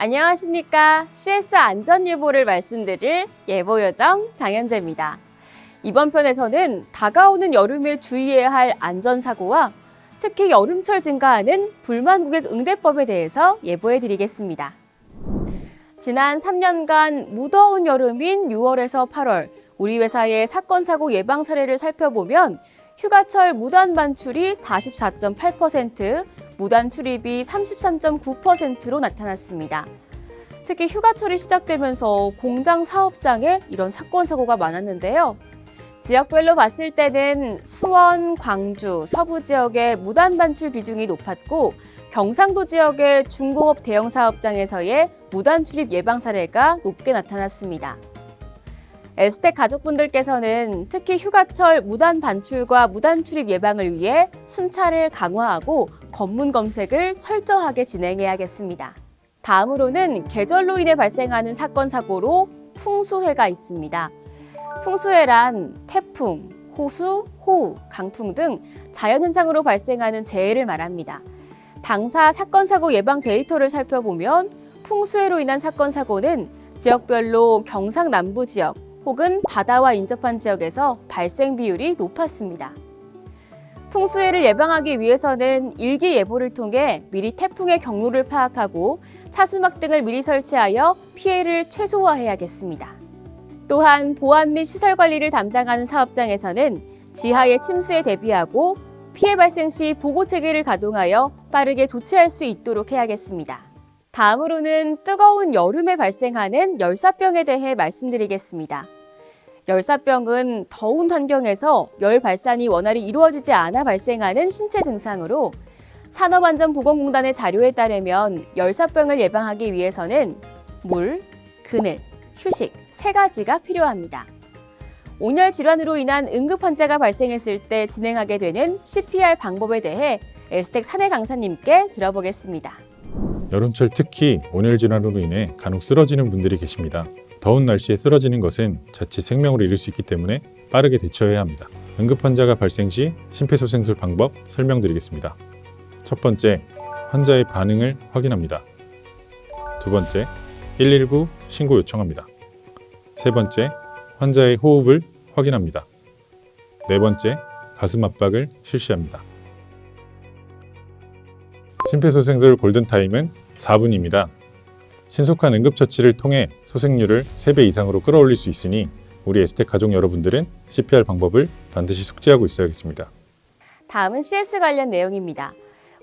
안녕하십니까. CS 안전 예보를 말씀드릴 예보 요정 장현재입니다. 이번 편에서는 다가오는 여름에 주의해야 할 안전사고와 특히 여름철 증가하는 불만 고객 응대법에 대해서 예보해 드리겠습니다. 지난 3년간 무더운 여름인 6월에서 8월 우리 회사의 사건 사고 예방 사례를 살펴보면 휴가철 무단 반출이 44.8%, 무단 출입이 33.9%로 나타났습니다. 특히 휴가철이 시작되면서 공장 사업장에 이런 사건 사고가 많았는데요. 지역별로 봤을 때는 수원, 광주, 서부 지역의 무단 반출 비중이 높았고 경상도 지역의 중공업 대형 사업장에서의 무단 출입 예방 사례가 높게 나타났습니다. 에스텍 가족분들께서는 특히 휴가철 무단 반출과 무단 출입 예방을 위해 순찰을 강화하고 검문 검색을 철저하게 진행해야겠습니다. 다음으로는 계절로 인해 발생하는 사건 사고로 풍수해가 있습니다. 풍수해란 태풍, 호수, 호우, 강풍 등 자연현상으로 발생하는 재해를 말합니다. 당사 사건 사고 예방 데이터를 살펴보면 풍수해로 인한 사건 사고는 지역별로 경상남부 지역 혹은 바다와 인접한 지역에서 발생 비율이 높았습니다. 풍수해를 예방하기 위해서는 일기예보를 통해 미리 태풍의 경로를 파악하고 차수막 등을 미리 설치하여 피해를 최소화해야겠습니다. 또한 보안 및 시설 관리를 담당하는 사업장에서는 지하의 침수에 대비하고 피해 발생 시 보고 체계를 가동하여 빠르게 조치할 수 있도록 해야겠습니다. 다음으로는 뜨거운 여름에 발생하는 열사병에 대해 말씀드리겠습니다. 열사병은 더운 환경에서 열 발산이 원활히 이루어지지 않아 발생하는 신체 증상으로 산업안전보건공단의 자료에 따르면 열사병을 예방하기 위해서는 물, 그늘, 휴식 세 가지가 필요합니다. 온열 질환으로 인한 응급 환자가 발생했을 때 진행하게 되는 CPR 방법에 대해 에스텍 사내 강사님께 들어보겠습니다. 여름철 특히 온열 질환으로 인해 간혹 쓰러지는 분들이 계십니다. 더운 날씨에 쓰러지는 것은 자칫 생명을 잃을 수 있기 때문에 빠르게 대처해야 합니다. 응급 환자가 발생 시 심폐소생술 방법 설명드리겠습니다. 첫 번째, 환자의 반응을 확인합니다. 두 번째, 119 신고 요청합니다. 세 번째, 환자의 호흡을 확인합니다. 네 번째, 가슴 압박을 실시합니다. 심폐소생술 골든타임은 4분입니다. 신속한 응급처치를 통해 소생률을 3배 이상으로 끌어올릴 수 있으니 우리 에스텍 가족 여러분들은 CPR 방법을 반드시 숙지하고 있어야겠습니다. 다음은 CS 관련 내용입니다.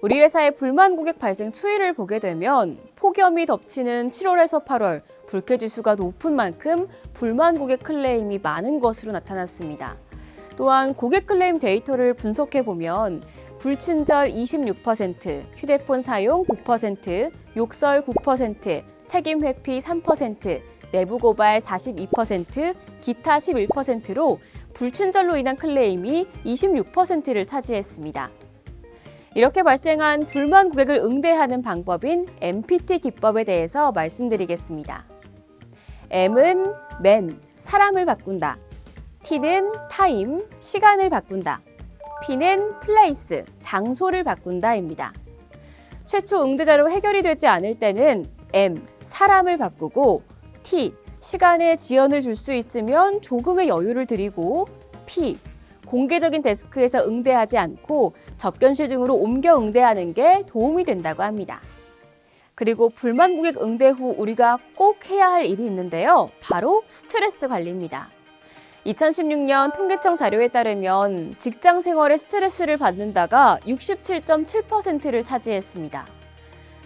우리 회사의 불만 고객 발생 추이를 보게 되면 폭염이 덮치는 7월에서 8월 불쾌 지수가 높은 만큼 불만 고객 클레임이 많은 것으로 나타났습니다. 또한 고객 클레임 데이터를 분석해 보면 불친절 26%, 휴대폰 사용 9%, 욕설 9%, 책임 회피 3%, 내부 고발 42%, 기타 11%로 불친절로 인한 클레임이 26%를 차지했습니다. 이렇게 발생한 불만 고객을 응대하는 방법인 MPT 기법에 대해서 말씀드리겠습니다. M은 맨, 사람을 바꾼다. T는 타임, 시간을 바꾼다. P는 플레이스, 장소를 바꾼다입니다. 최초 응대자로 해결이 되지 않을 때는 M, 사람을 바꾸고 T, 시간에 지연을 줄 수 있으면 조금의 여유를 드리고 P, 공개적인 데스크에서 응대하지 않고 접견실 등으로 옮겨 응대하는 게 도움이 된다고 합니다. 그리고 불만 고객 응대 후 우리가 꼭 해야 할 일이 있는데요. 바로 스트레스 관리입니다. 2016년 통계청 자료에 따르면 직장 생활에 스트레스를 받는다가 67.7%를 차지했습니다.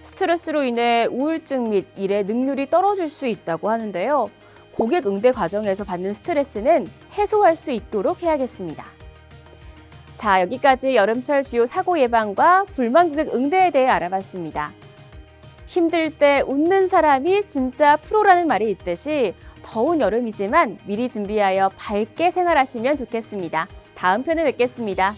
스트레스로 인해 우울증 및 일의 능률이 떨어질 수 있다고 하는데요. 고객 응대 과정에서 받는 스트레스는 해소할 수 있도록 해야겠습니다. 자, 여기까지 여름철 주요 사고 예방과 불만 고객 응대에 대해 알아봤습니다. 힘들 때 웃는 사람이 진짜 프로라는 말이 있듯이 더운 여름이지만 미리 준비하여 밝게 생활하시면 좋겠습니다. 다음 편에 뵙겠습니다.